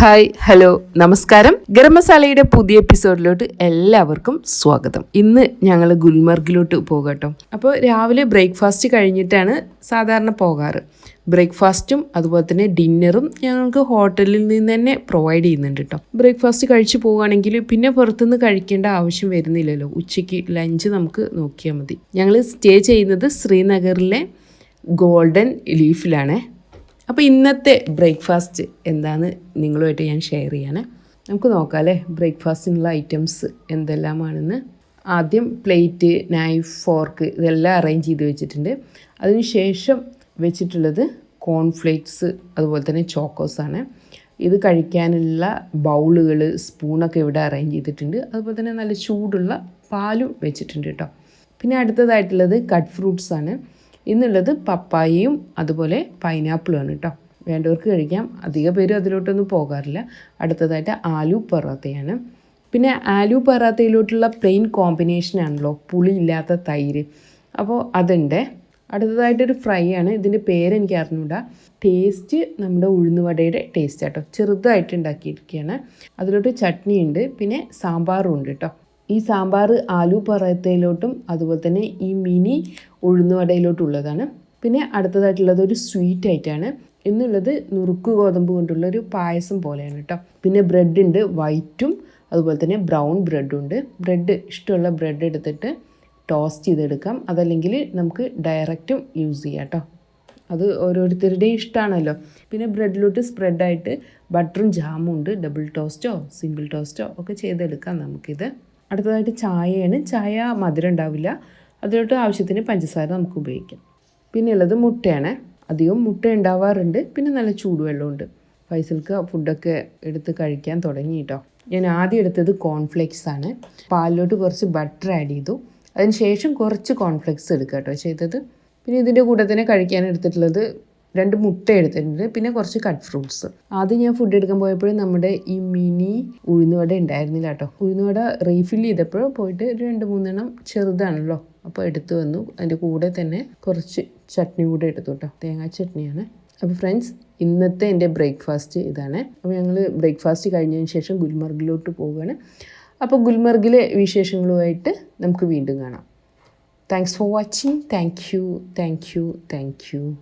Hi hello നമസ്കാരം. ഗരം മസാലയുടെ പുതിയ എപ്പിസോഡിലോട്ട് എല്ലാവർക്കും സ്വാഗതം. ഇന്ന് ഞങ്ങൾ ഗുൽമർഗിലോട്ട് പോകട്ടോ. അപ്പോൾ രാവിലെ ബ്രേക്ക്ഫാസ്റ്റ് കഴിഞ്ഞിട്ടാണ് സാധാരണ പോകാറ്. ബ്രേക്ക്ഫാസ്റ്റും അതുപോലെ തന്നെ ഡിന്നറും ഞങ്ങൾക്ക് ഹോട്ടലിൽ നിന്ന് തന്നെ പ്രൊവൈഡ് ചെയ്യുന്നുണ്ട് കേട്ടോ ബ്രേക്ക്ഫാസ്റ്റ് കഴിച്ച് പോവുകയാണെങ്കിൽ പിന്നെ പുറത്തുനിന്ന് കഴിക്കേണ്ട ആവശ്യം വരുന്നില്ലല്ലോ. ഉച്ചയ്ക്ക് ലഞ്ച് നമുക്ക് നോക്കിയാൽ മതി. ഞങ്ങൾ സ്റ്റേ ചെയ്യുന്നത് ശ്രീനഗറിലെ ഗോൾഡൻ ലീഫിലാണേ. അപ്പോൾ ഇന്നത്തെ ബ്രേക്ക്ഫാസ്റ്റ് എന്താണ് നിങ്ങളുമായിട്ട് ഞാൻ ഷെയർ ചെയ്യാനേ നമുക്ക് നോക്കാം അല്ലേ ബ്രേക്ക്ഫാസ്റ്റിനുള്ള ഐറ്റംസ് എന്തെല്ലാമാണെന്ന്. ആദ്യം പ്ലേറ്റ് നൈഫ് ഫോർക്ക് ഇതെല്ലാം അറേഞ്ച് ചെയ്ത് വെച്ചിട്ടുണ്ട്. അതിനുശേഷം വെച്ചിട്ടുള്ളത് കോൺഫ്ലേക്സ് അതുപോലെ തന്നെ ചോക്കോസാണ് ഇത് കഴിക്കാനുള്ള ബൗളുകൾ സ്പൂണൊക്കെ ഇവിടെ അറേഞ്ച് ചെയ്തിട്ടുണ്ട്. അതുപോലെ തന്നെ നല്ല ചൂടുള്ള പാലും വെച്ചിട്ടുണ്ട് കേട്ടോ. പിന്നെ അടുത്തതായിട്ടുള്ളത് കട്ട് ഫ്രൂട്ട്സാണ് ഇന്നുള്ളത് പപ്പായയും അതുപോലെ പൈനാപ്പിളുമാണ് കേട്ടോ വേണ്ടവർക്ക് കഴിക്കാം. അധിക പേര് അതിലോട്ടൊന്നും പോകാറില്ല. അടുത്തതായിട്ട് ആലു പൊറാത്തയാണ് പിന്നെ ആലു പൊറാത്തയിലോട്ടുള്ള പ്ലെയിൻ കോമ്പിനേഷനാണല്ലോ പുളിയില്ലാത്ത തൈര്. അപ്പോൾ അതുണ്ട്. അടുത്തതായിട്ടൊരു ഫ്രൈ ആണ്. ഇതിന്റെ പേരെനിക്ക് അറിഞ്ഞൂടാ. ടേസ്റ്റ് നമ്മുടെ ഉഴുന്നുവടയുടെ ടേസ്റ്റ് ആട്ടോ. ചെറുതായിട്ട് ഉണ്ടാക്കിയിരിക്കുകയാണ്. അതിലോട്ട് ചട്നി ഉണ്ട് പിന്നെ സാമ്പാറും ഉണ്ട് കേട്ടോ ഈ സാമ്പാർ ആലു പറയത്തയിലോട്ടും അതുപോലെ തന്നെ ഈ മിനി ഉഴുന്നുവടയിലോട്ടുള്ളതാണ് പിന്നെ അടുത്തതായിട്ടുള്ളത് ഒരു സ്വീറ്റ് ആയിട്ടാണ്. എന്നുള്ളത് നുറുക്ക് ഗോതമ്പ് കൊണ്ടുള്ള ഒരു പായസം പോലെയാണ് കേട്ടോ. പിന്നെ ബ്രെഡ് ഉണ്ട് വൈറ്റും അതുപോലെ തന്നെ ബ്രൗൺ ബ്രെഡും ഉണ്ട്. ബ്രെഡ് ഇഷ്ടമുള്ള ബ്രെഡ് എടുത്തിട്ട് ടോസ്റ്റ് ചെയ്തെടുക്കാം. അതല്ലെങ്കിൽ നമുക്ക് ഡയറക്റ്റും യൂസ് ചെയ്യാം കേട്ടോ. അത് ഓരോരുത്തരുടെയും ഇഷ്ടമാണല്ലോ പിന്നെ ബ്രെഡിലോട്ട് സ്പ്രെഡായിട്ട് ബട്ടറും ജാമും ഉണ്ട്. ഡബിൾ ടോസ്റ്റോ സിംഗിൾ ടോസ്റ്റോ ഒക്കെ ചെയ്തെടുക്കാം നമുക്കിത്. അടുത്തതായിട്ട് ചായയാണ്. ചായ മധുരം ഉണ്ടാവില്ല. അതിലോട്ട് ആവശ്യത്തിന് പഞ്ചസാര നമുക്ക് ഉപയോഗിക്കാം. പിന്നെ ഉള്ളത് മുട്ടയാണ്. അധികം മുട്ട ഉണ്ടാവാറുണ്ട്. പിന്നെ നല്ല ചൂടുവെള്ളമുണ്ട്. ഫൈസൽക്ക് ഫുഡൊക്കെ എടുത്ത് കഴിക്കാൻ തുടങ്ങി കേട്ടോ. ഞാൻ ആദ്യം എടുത്തത് കോൺഫ്ലെക്സ് ആണ്. പാലിലോട്ട് കുറച്ച് ബട്ടർ ആഡ് ചെയ്തു. അതിന് ശേഷം കുറച്ച് കോൺഫ്ലെക്സ് എടുക്കുക കേട്ടോ ചെയ്തത്. പിന്നെ ഇതിന്റെ കൂടെ തന്നെ കഴിക്കാൻ എടുത്തിട്ടുള്ളത് രണ്ട് മുട്ട എടുത്തിട്ടുണ്ട്. പിന്നെ കുറച്ച് കട്ട് ഫ്രൂട്ട്സ് ആദ്യം ഞാൻ ഫുഡ് എടുക്കാൻ പോയപ്പോഴും നമ്മുടെ ഈ മിനി ഉഴുന്നുവട ഉണ്ടായിരുന്നില്ല കേട്ടോ ഉഴുന്നുവട റീഫിൽ ചെയ്തപ്പോൾ പോയിട്ട് ഒരു രണ്ട് മൂന്നെണ്ണം ചെറുതാണല്ലോ. അപ്പോൾ എടുത്തു വന്നു. അതിന്റെ കൂടെ തന്നെ കുറച്ച് ചട്നി കൂടെ എടുത്തു കേട്ടോ തേങ്ങാ ചട്നിയാണ്. അപ്പോൾ ഫ്രണ്ട്സ് ഇന്നത്തെ എന്റെ ബ്രേക്ക്ഫാസ്റ്റ് ഇതാണ്. അപ്പോൾ ഞങ്ങൾ ബ്രേക്ക്ഫാസ്റ്റ് കഴിഞ്ഞതിന് ശേഷം ഗുൽമർഗിലോട്ട് പോവുകയാണ്. അപ്പോൾ ഗുൽമർഗിലെ വിശേഷങ്ങളുമായിട്ട് നമുക്ക് വീണ്ടും കാണാം. Thanks for watching thank you thank you thank you